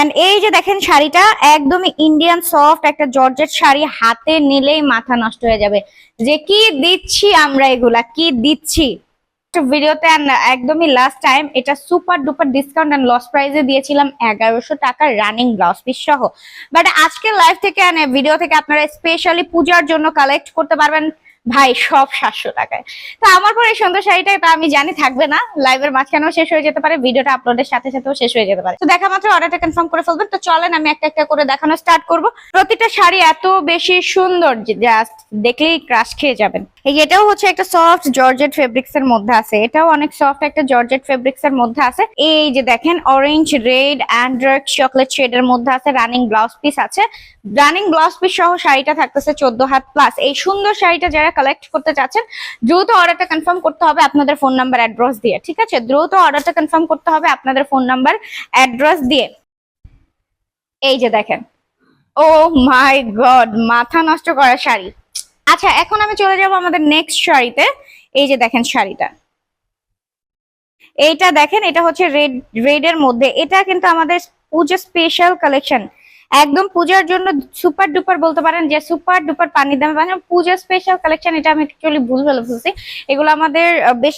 And এই যে দেখেন শাড়িটা, একদমই ইন্ডিয়ান সফট একটা জর্জেট শাড়ি, হাতে নিলেই মাথা নষ্ট হয়ে যাবে। যে কি দিচ্ছি আমরা এগুলা? কি দিচ্ছি? ভিডিওতে একদমই লাস্ট টাইম এটা super duper discount end loss প্রাইজে দিয়েছিলাম এগারোশো টাকার রানিং ব্লাউজ পিস সহ। বাট আজকে লাইভ থেকে ভিডিও থেকে আপনারা স্পেশালি পূজার জন্য কালেক্ট করতে পারবেন। ভাই সব সাতশো টাকায়। তো আমার পরে এই সুন্দর শাড়িটা তো আমি জানি থাকবে না। লাইভের মাঝখানেও শেষ হয়ে যেতে পারে, ভিডিওটা আপলোডের সাথে সাথেও শেষ হয়ে যেতে পারে। তো দেখা মাত্র অর্ডারটা কনফার্ম করে ফেলবেন। তো চলেন, আমি একটা একটা করে দেখানো স্টার্ট করব। প্রতিটা শাড়ি এত বেশি সুন্দর জাস্ট দেখলেই ক্রাশ খেয়ে যাবেন। এটাও হচ্ছে একটা সফট জর্জেট ফেব্রিক্স এর মধ্যে আছে। এটাও অনেক সফট একটা জর্জেট ফেব্রিক্স এর মধ্যে আছে। এই যে দেখেন orange red and chocolate shade এর মধ্যে আছে রানিং ব্লাউজ পিস আছে। রানিং ব্লাউজ পিস সহ শাড়িটা থাকতেছে চোদ্দ হাত প্লাস এই সুন্দর শাড়িটা যারা কালেক্ট করতে চাচ্ছেন, দ্রুত অর্ডারটা কনফার্ম করতে হবে আপনাদের ফোন নাম্বার অ্যাড্রেস দিয়ে, ঠিক আছে? দ্রুত অর্ডারটা কনফার্ম করতে হবে আপনাদের ফোন নাম্বার অ্যাড্রেস দিয়ে। এই যে দেখেন ও মাই গড মাথা নষ্ট করা শাড়ি। আচ্ছা এখন আমি চলে যাব আমাদের নেক্সট শাড়িতে। এই যে দেখেন শাড়িটা। এইটা দেখেন, এটা হচ্ছে রেড রেড এর মধ্যে। এটা কিন্তু আমাদের পুজো স্পেশাল কালেকশন একদম পূজার জন্য সুপার ডুপার বলতে পারেন, যে সুপার ডুপার পানির দামে মানে পূজা স্পেশাল কালেকশন এটা আমি অ্যাকচুয়ালি ভুল ভালো বলছি এগুলো আমাদের বেশ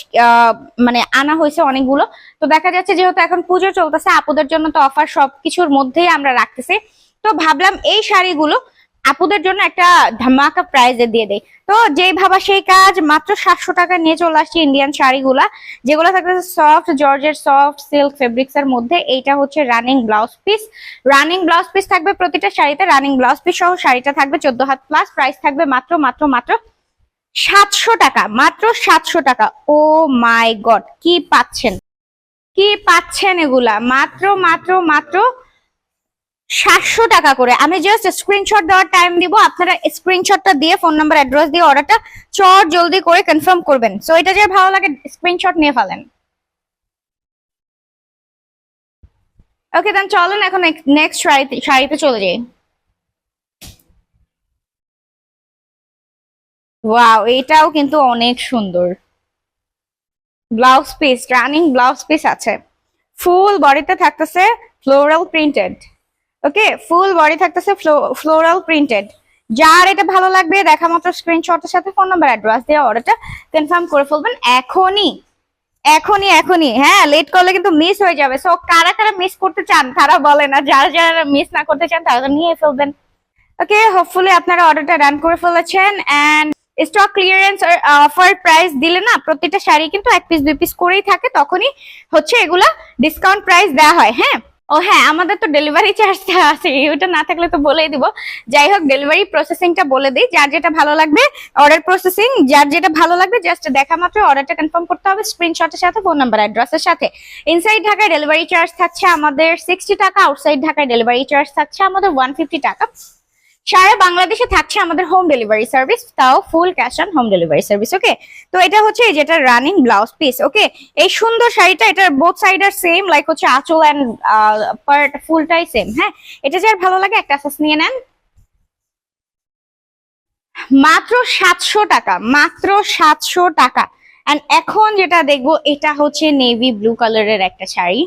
মানে আনা হয়েছে অনেকগুলো। তো দেখা যাচ্ছে যেহেতু এখন পুজো চলতেছে, আপুদের জন্য তো অফার সবকিছুর মধ্যেই আমরা রাখতেছি। তো ভাবলাম এই শাড়িগুলো আপুদের জন্য একটা ধামাকা প্রাইজে দিয়ে দেয় তো যেই ভাবা সেই কাজ, মাত্র সাতশো টাকা নিয়ে চলে আসছে ইন্ডিয়ান শাড়িগুলা, যেগুলো থাকতেছে সফট জর্জের সফট সিল্ক ফেব্রিক্স এর মধ্যে। এইটা হচ্ছে running blouse piece running blouse piece থাকবে প্রতিটা শাড়িতে। রানিং ব্লাউজ পিস সহ শাড়িটা থাকবে চোদ্দ হাত প্লাস প্রাইস থাকবে মাত্র মাত্র মাত্র সাতশো টাকা। মাত্র সাতশো টাকা। ও মাই গড কি পাচ্ছেন? কি পাচ্ছেন এগুলা? মাত্র মাত্র মাত্র সাতশো টাকা করে। আমি জাস্ট স্ক্রিনশট দেওয়ার টাইম দিব। আপনারা স্ক্রিনশটটা দিয়ে ফোন নাম্বার অ্যাড্রেস দিয়ে অর্ডারটা চট জলদি করে কনফার্ম করবেন। সো এটা যে ভালো লাগে স্ক্রিনশট নিয়ে ফেলেন। ওকে দেন চলেন এখন নেক্সট শাড়িতে শাড়িতে চলে যাই। ওয়াও এটাও কিন্তু অনেক সুন্দর। Blouse piece running blouse piece আছে। ফুল বডিতে থাকতেছে floral printed okay full body থাকতেছে ফ্লোরাল প্রিন্টেড যার এটা ভালো লাগবে, দেখা মাত্র স্ক্রিনশটের সাথে ফোন নাম্বার অ্যাড্রেস দিয়ে অর্ডারটা কনফার্ম করে ফেলবেন এখনই। এখনই এখনই। হ্যাঁ লেট করলে কিন্তু মিস হয়ে যাবে। সো কারা কারা মিস করতে চান, তারা বলে না। যারা যারা মিস না করতে চান, তারা নিয়ে ফেলবেন। ওকে হোপফুলি আপনারা অর্ডারটা রান করে ফেলেছেন। End stock clearance offer price দিলে না, প্রত্যেকটা শাড়ি কিন্তু এক পিস দুই পিস করেই থাকে। তখনই হচ্ছে এগুলা ডিসকাউন্ট প্রাইস দেওয়া হয়। হ্যাঁ? ও হ্যাঁ আমাদের তো ডেলিভারি চার্জটা আছে ওটা না থাকলে তো বলেই দিব। যাই হোক ডেলিভারি প্রসেসিংটা বলে দিই, যার যেটা ভালো লাগবে অর্ডার প্রসেসিং যার যেটা ভালো লাগবে জাস্ট দেখা মাত্র অর্ডারটা কনফার্ম করতে হবে স্ক্রিনশটের সাথে ফোন নাম্বার অ্যাড্রেসের সাথে। ইনসাইড ঢাকায় ডেলিভারি চার্জ থাকছে আমাদের সিক্সটি টাকা আউটসাইড ঢাকায় ডেলিভারি চার্জ থাকছে আমাদের ওয়ান টাকা। সারা বাংলাদেশে থাকছে আমাদের হোম ডেলিভারি সার্ভিস তাও full cash on home delivery service okay তো এটা হচ্ছে যেটা রানিং ব্লাউজ পিস ওকে এই সুন্দর শাড়িটা এটার বোথ সাইড আর সেম লাইক হচ্ছে আঁচল অ্যান্ড পার্ট ফুলটাই সেম হ্যাঁ? এটা যার ভালো লাগে, একটা সাস নিয়ে নেন। মাত্র সাতশো টাকা, মাত্র সাতশো টাকা। এন্ড এখন যেটা দেখব, এটা হচ্ছে নেভি ব্লু কালারের একটা শাড়ি।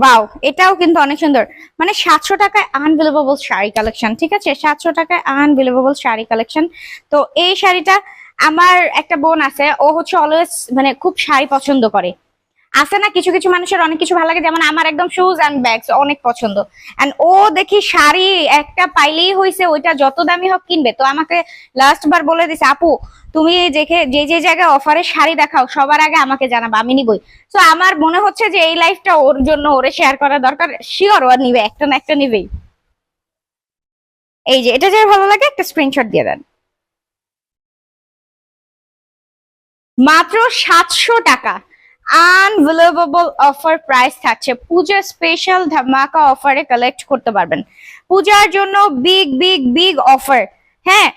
ওয়াও এটাও কিন্তু অনেক সুন্দর। মানে সাতশো টাকায় আনবিলিভেবল শাড়ি কালেকশন ঠিক আছে? সাতশো টাকায় আনবিলিভেবল শাড়ি কালেকশন তো এই শাড়িটা আমার একটা বোন আছে, ও হচ্ছে অলওয়েজ মানে খুব শাড়ি পছন্দ করে। আছে না কিছু কিছু মানুষের অনেক কিছু ভালো লাগে, যেমন আমার একদম শুজ অ্যান্ড ব্যাগস অনেক পছন্দ। অ্যান্ড ও দেখি শাড়ি একটা পাইলেই হয়েছে ওইটা যত দামি হোক কিনবে। তো আমাকে লাস্ট বার বলে দিছে, আপু, তুমি দেখে, যে যে জায়গায় অফারে শাড়ি দেখাও, সবার আগে আমাকে জানাব, আমি নিবই। তো আমার মনে হচ্ছে যে এই লাইফটা ওর জন্য ওরে শেয়ার করা দরকার। শিওর ও নিবে, একটা না একটা নিবেই। এই যে, এটা যে ভালো লাগে, একটা স্ক্রিনশট দিয়ে দেন। মাত্র সাতশো টাকা। আনবিলিভেবল অফার প্রাইস থাকছে। পূজা স্পেশাল ধামাকা অফারে কালেক্ট করতে পারবেন। পূজার জন্য বিগ বিগ বিগ অফার হ্যাঁ?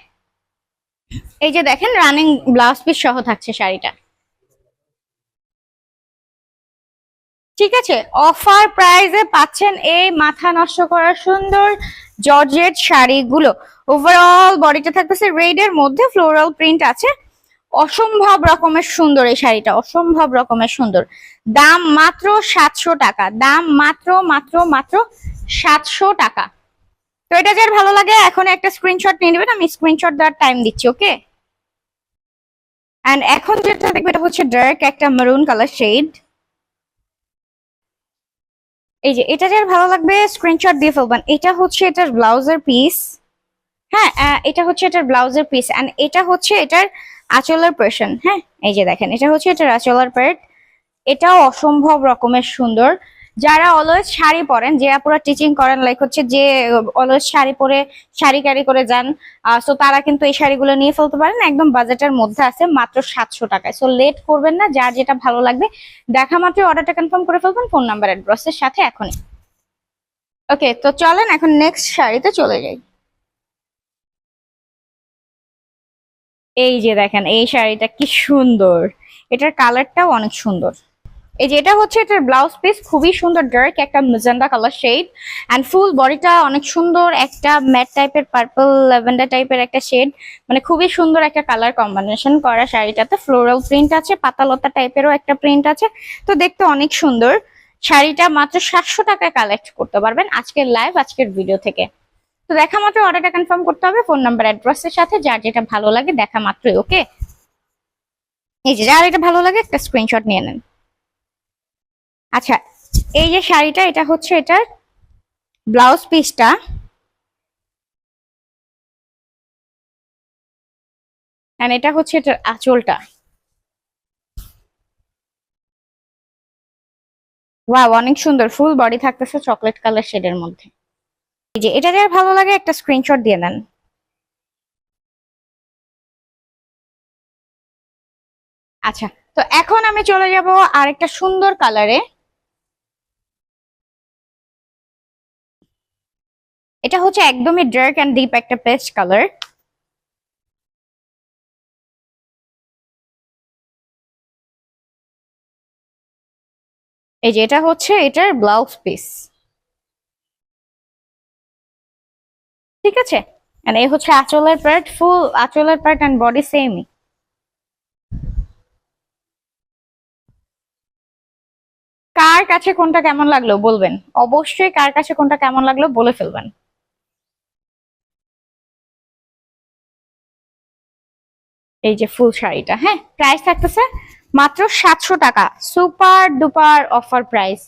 এই যে দেখেন রানিং ব্লাউজ পিস সহ থাকছে শাড়িটা। ঠিক আছে? অফার প্রাইসে পাচ্ছেন এই মাথা নষ্ট করা সুন্দর জর্জেট শাড়িগুলো। ওভারঅল বডিটা থাকতেছে রেড এর মধ্যে ফ্লোরাল প্রিন্ট আছে। অসম্ভব রকমের সুন্দর এই শাড়িটা, অসম্ভব রকমের সুন্দর। দাম মাত্র সাতশো টাকা, দাম মাত্র মাত্র মাত্র সাতশো টাকা। তো এটা যার ভালো লাগে, এখন একটা স্ক্রিনশট নিয়ে নেবেন, আমি স্ক্রিনশট দেওয়ার টাইম দিচ্ছি, ওকে? অ্যান্ড এখন যেটা দেখবে, এটা হচ্ছে ডার্ক একটা মেরুন কালার শেড এই যে, এটা যার ভালো লাগবে স্ক্রিনশট দিয়ে ফেলবেন। এটা হচ্ছে এটার ব্লাউজের পিস হ্যাঁ এটা হচ্ছে এটার ব্লাউজের পিস অ্যান্ড এটা হচ্ছে এটার আঁচলের পোর্শন হ্যাঁ? এই যে দেখেন, এটা হচ্ছে এটার আঁচলের পার্ট এটাও অসম্ভব রকমের সুন্দর। যারা অলওয়েজ শাড়ি পরেন, যে আপুরা টিচিং করেন লাইক হচ্ছে যে অলওয়েজ শাড়ি পরে, শাড়ি ক্যারি করে যান সো তারা কিন্তু এই শাড়িগুলো নিয়ে ফেলতে পারেন। একদম বাজেটের মধ্যে আছে, মাত্র সাতশো টাকায়। সো লেট করবেন না, যার যেটা ভালো লাগবে, দেখা মাত্র অর্ডারটা কনফার্ম করে ফেলবেন ফোন নাম্বার অ্যাড্রেসের সাথে এখনই। ওকে তো চলেন এখন নেক্সট শাড়িতে চলে যাই। এই যে দেখেন, এই শাড়িটা কি সুন্দর। এটার কালারটাও অনেক সুন্দর। এই যে এটা হচ্ছে এটার ব্লাউজ পিস খুবই সুন্দর ডার্ক একটা magenta colour shade and full বডিটা অনেক সুন্দর একটা ম্যাট টাইপের পার্পল ল্যাভেন্ডার টাইপের একটা শেড মানে খুবই সুন্দর একটা কালার কম্বিনেশন করা শাড়িটাতে। ফ্লোরাল প্রিন্ট আছে, পাতালতা টাইপেরও একটা প্রিন্ট আছে, তো দেখতে অনেক সুন্দর। শাড়িটা মাত্র সাতশো টাকায় কালেক্ট করতে পারবেন আজকের লাইভ আজকের ভিডিও থেকে। তো দেখা মাত্র অর্ডারটা কনফার্ম করতে হবে ফোন নাম্বার অ্যাড্রেসের সাথে, যার যেটা ভালো লাগে দেখা মাত্রই ওকে এই যে, যার এটা ভালো লাগে একটা স্ক্রিনশট নিয়ে নেন। আচ্ছা এই যে শাড়িটা, এটা হচ্ছে এটার ব্লাউজ পিসটা এন্ড এটা হচ্ছে এটার আঁচলটা। ওয়াও অনেক সুন্দর ফুল বডি থাকতেছে চকলেট কালার শেডের মধ্যে। এই যে, এটা যার ভালো লাগে একটা স্ক্রিনশট দিয়ে নেন আচ্ছা তো এখন আমি চলে যাব আরেকটা সুন্দর কালারে এটা হচ্ছে একদমই ডার্ক অ্যান্ড ডিপ একটা পেস্ট কালার এই যে, এটা হচ্ছে এটার ব্লাউজ পিস ঠিক আছে? And এই হচ্ছে আঁচলের পার্ট ফুল আঁচলের পার্ট অ্যান্ড বডি সেমই কার কাছে কোনটা কেমন লাগল বলবেন? অবশ্যই কার কাছে কোনটা কেমন লাগল বলে ফেলবেন। এই যে ফুল শাড়িটা হ্যাঁ? প্রাইস থাকতেছে মাত্র সাতশো টাকা। সুপার ডুপার অফার প্রাইস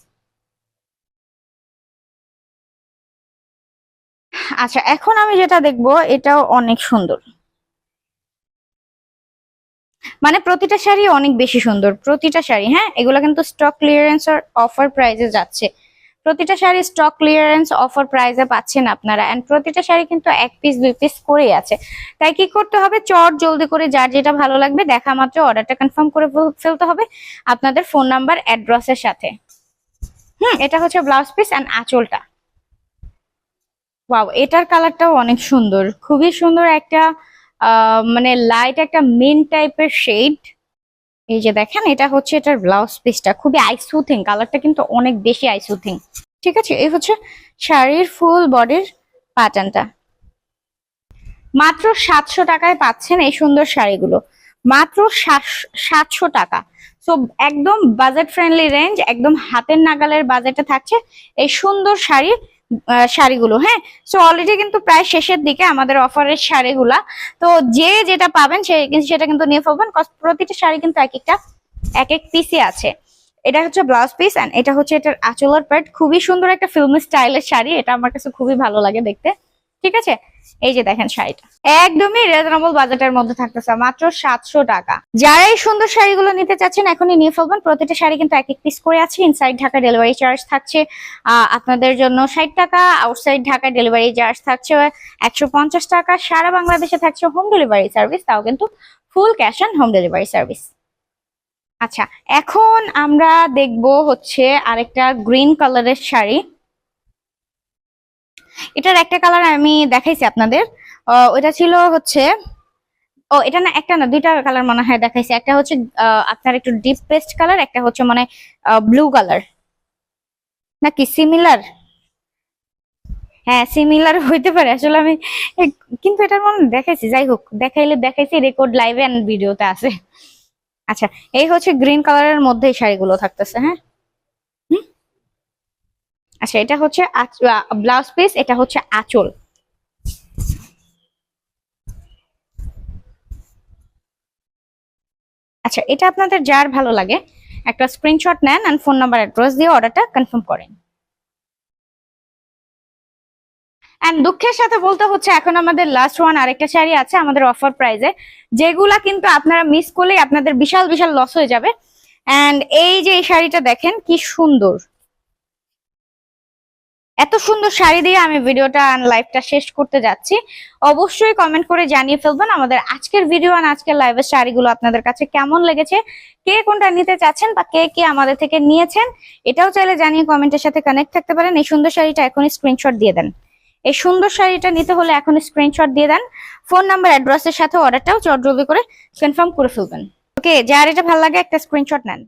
আচ্ছা এখন আমি যেটা দেখব, এটাও অনেক সুন্দর। মানে প্রতিটা শাড়ি অনেক বেশি সুন্দর, প্রতিটা শাড়ি হ্যাঁ? এগুলো কিন্তু স্টক ক্লিয়ারেন্স আর অফার প্রাইজে যাচ্ছে। প্রতিটা শাড়ি স্টক ক্লিয়ারেন্স অফার প্রাইজে পাচ্ছেন আপনারা এন্ড প্রতিটা শাড়ি কিন্তু এক পিস দুই পিস করেই আছে। তাই কি করতে হবে? চট জলদি করে যার যেটা ভালো লাগবে, দেখা মাত্র অর্ডারটা কনফার্ম করে ফেলতে হবে আপনাদের ফোন নাম্বার অ্যাড্রেসের সাথে। হুম, এটা হচ্ছে ব্লাউজ পিস অ্যান্ড আঁচলটা। ওয়াও এটার কালারটাও অনেক সুন্দর। খুবই সুন্দর একটা মানে লাইট একটা মেন টাইপের শেড এই যে দেখেন, এটা হচ্ছে এটার ব্লাউজ পিসটা খুবই আইসুথিং কালারটা কিন্তু অনেক বেশি আইসুথিং ঠিক আছে? এই হচ্ছে শাড়ির ফুল বডির প্যাটার্নটা মাত্র সাতশো টাকায় পাচ্ছেন এই সুন্দর শাড়িগুলো। মাত্র সাতশো টাকা। সো একদম বাজেট ফ্রেন্ডলি রেঞ্জ একদম হাতের নাগালের বাজেটে থাকছে এই সুন্দর শাড়ি শাড়িগুলো হ্যাঁ? সো অলরেডি কিন্তু প্রায় শেষের দিকে আমাদের অফারের শাড়িগুলা। তো, যে যেটা পাবেন সেটা কিন্তু নিয়ে ফেলবেন প্রতিটা শাড়ি কিন্তু এক একটা, এক এক পিসে আছে। এটা হচ্ছে ব্লাউজ পিস এন্ড এটা হচ্ছে এটার আচলার প্যাড খুবই সুন্দর একটা ফিল্ম স্টাইলের শাড়ি, এটা আমার কাছে খুবই ভালো লাগে দেখতে। ঠিক আছে? এই যে দেখেন শাড়িটা। একদমই রিজনেবল বাজেটের মধ্যে থাকতেছে, মাত্র সাতশো টাকা। যারা এই সুন্দর শাড়িগুলো নিতে চাচ্ছেন, এখনই নিয়ে ফেলবেন। প্রতিটা শাড়ি কিন্তু এক এক পিস করে আছে। ইনসাইড ঢাকা ডেলিভারি চার্জ থাকছে আপনাদের জন্য ষাট টাকা। আউটসাইড ঢাকা ডেলিভারি চার্জ থাকছে একশো পঞ্চাশ টাকা। সারা বাংলাদেশে থাকছে হোম ডেলিভারি সার্ভিস তাও কিন্তু full cash on home delivery service আচ্ছা এখন আমরা দেখব হচ্ছে আরেকটা গ্রিন কালারের শাড়ি। এটার একটা কালার আমি দেখাইছি আপনাদের। ওইটা ছিল হচ্ছে, ও, এটা না একটা না, দুইটা কালার মনে হয় দেখাইছি। একটা হচ্ছে আপনার একটু ডিপ পেস্ট কালার একটা হচ্ছে মানে ব্লু কালার নাকি সিমিলার হ্যাঁ সিমিলার হইতে পারে। আসলে আমি কিন্তু এটার মনে দেখাইছি। যাই হোক, দেখাইলে দেখাইছি রেকর্ড লাইভে এন্ড ভিডিওতে আছে। আচ্ছা এই হচ্ছে গ্রিন কালারের মধ্যে শাড়িগুলো থাকতেছে হ্যাঁ? আচ্ছা এটা হচ্ছে ব্লাউজ পিস এটা হচ্ছে আঁচল। আচ্ছা এটা আপনাদের যার ভালো লাগে, একটা স্ক্রিনশট নেন অ্যান্ড ফোন নাম্বার অ্যাড্রেস দিয়ে অর্ডারটা কনফার্ম করেন। এন্ড দুঃখের সাথে বলতে হচ্ছে, এখন আমাদের লাস্ট ওয়ান আরেকটা শাড়ি আছে আমাদের অফার প্রাইজে যেগুলা কিন্তু আপনারা মিস করলেই আপনাদের বিশাল বিশাল লস হয়ে যাবে। এন্ড এই যে এই শাড়িটা দেখেন, কি সুন্দর। এত সুন্দর শাড়ি দিয়ে আমি ভিডিওটা লাইভটা শেষ করতে যাচ্ছি। অবশ্যই কমেন্ট করে জানিয়ে ফেলবেন আমাদের আজকের ভিডিও আর আজকের লাইভের শাড়িগুলো আপনাদের কাছে কেমন লেগেছে, কে কোনটা নিতে চাচ্ছেন বা কে কে আমাদের থেকে নিয়েছেন, এটাও চাইলে জানিয়ে কমেন্টের সাথে কানেক্ট থাকতে পারেন। এই সুন্দর শাড়িটা এখনই স্ক্রিনশট দিয়ে দেন। এই সুন্দর শাড়িটা নিতে হলে এখন স্ক্রিনশট দিয়ে দেন। ফোন নাম্বার অ্যাড্রেসের সাথে অর্ডারটাও চটজলদি করে কনফার্ম করে ফেলবেন। ওকে যার এটা ভালো লাগে একটা স্ক্রিনশট নেন।